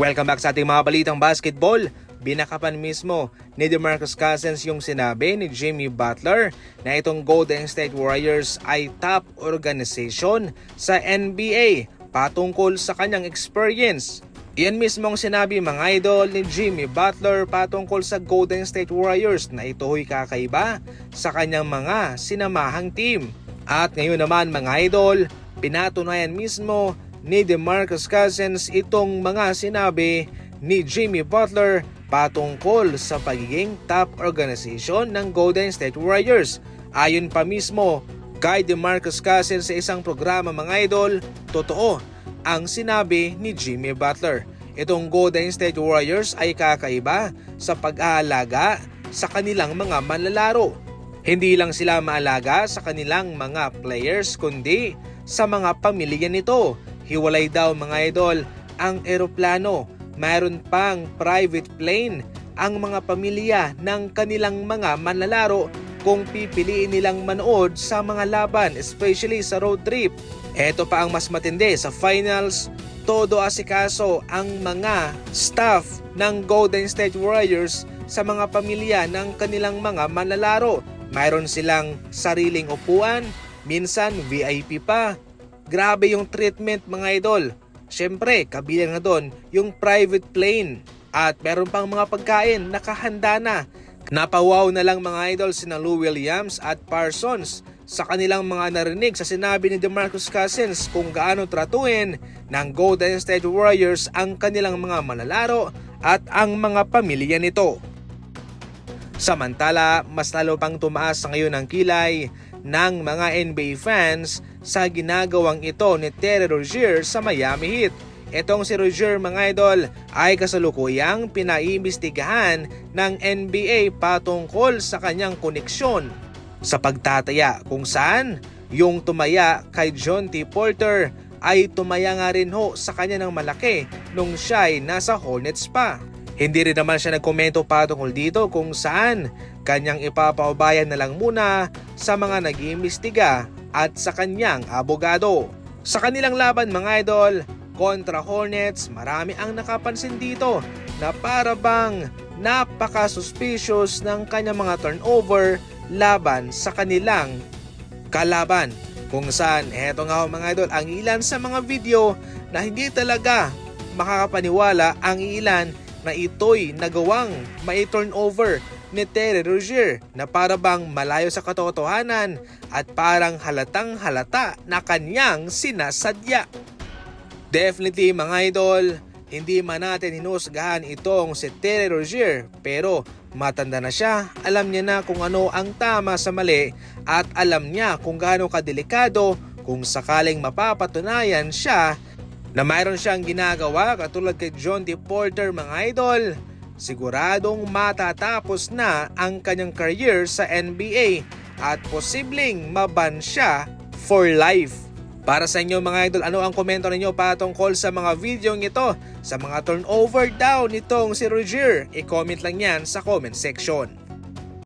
Welcome back sa ating mga balitang basketball. Binakapan mismo ni DeMarcus Cousins yung sinabi ni Jimmy Butler na itong Golden State Warriors ay top organization sa NBA patungkol sa kanyang experience. Iyan mismo ang sinabi mga idol ni Jimmy Butler patungkol sa Golden State Warriors na ito ho'y kakaiba sa kanyang mga sinamahang team. At ngayon naman mga idol, pinatunayan mismo ni DeMarcus Cousins itong mga sinabi ni Jimmy Butler patungkol sa pagiging top organization ng Golden State Warriors. Ayon pa mismo kay DeMarcus Cousins sa isang programa mga idol, totoo ang sinabi ni Jimmy Butler. Itong Golden State Warriors ay kakaiba sa pag-aalaga sa kanilang mga manlalaro. Hindi lang sila maalaga sa kanilang mga players kundi sa mga pamilya nito. Hiwalay daw mga idol ang eroplano. Mayroon pang private plane ang mga pamilya ng kanilang mga manlalaro kung pipiliin nilang manood sa mga laban, especially sa road trip. Ito pa ang mas matindi sa finals, todo asikaso ang mga staff ng Golden State Warriors sa mga pamilya ng kanilang mga manlalaro. Mayroon silang sariling upuan, minsan VIP pa. Grabe yung treatment mga idol. Siyempre, kabilang na doon yung private plane. At meron pang mga pagkain, nakahanda na. Napawaw na lang mga idol sina Lou Williams at Parsons sa kanilang mga narinig sa sinabi ni DeMarcus Cousins kung gaano tratuin ng Golden State Warriors ang kanilang mga manlalaro at ang mga pamilya nito. Samantala, mas lalo pang tumaas ngayon ang kilay ng mga NBA fans sa ginagawang ito ni Terry Rozier sa Miami Heat. Itong si Rozier mga idol ay kasalukuyang pinaimbestigahan ng NBA patungkol sa kanyang koneksyon sa pagtataya kung saan yung tumaya kay John T. Porter ay tumaya nga rin ho sa kanya ng malaki nung siya ay nasa Hornets pa. Hindi rin naman siya nagkomento patungkol dito kung saan kanyang ipapaubayan na lang muna sa mga nag-iimbestiga at sa kanyang abogado. Sa kanilang laban mga idol, kontra Hornets, marami ang nakapansin dito na para bang napaka-suspicious ng kanyang mga turnover laban sa kanilang kalaban. Kung saan, eto nga ho mga idol, ang ilan sa mga video na hindi talaga makakapaniwala ang ilan na ito'y nagawang may turnover ni Terry Rozier na para bang malayo sa katotohanan at parang halatang halata na kanyang sinasadya. Definitely mga idol, hindi man natin hinusgahan itong si Terry Rozier pero matanda na siya, alam niya na kung ano ang tama sa mali at alam niya kung gaano kadelikado kung sakaling mapapatunayan siya na mayroon siyang ginagawa katulad kay John D. Porter mga idol, siguradong matatapos na ang kanyang career sa NBA at posibleng maban siya for life. Para sa inyo mga idol, ano ang komento ninyo patungkol sa mga video ito? Sa mga turnover daw nitong si Roger? I-comment lang yan sa comment section.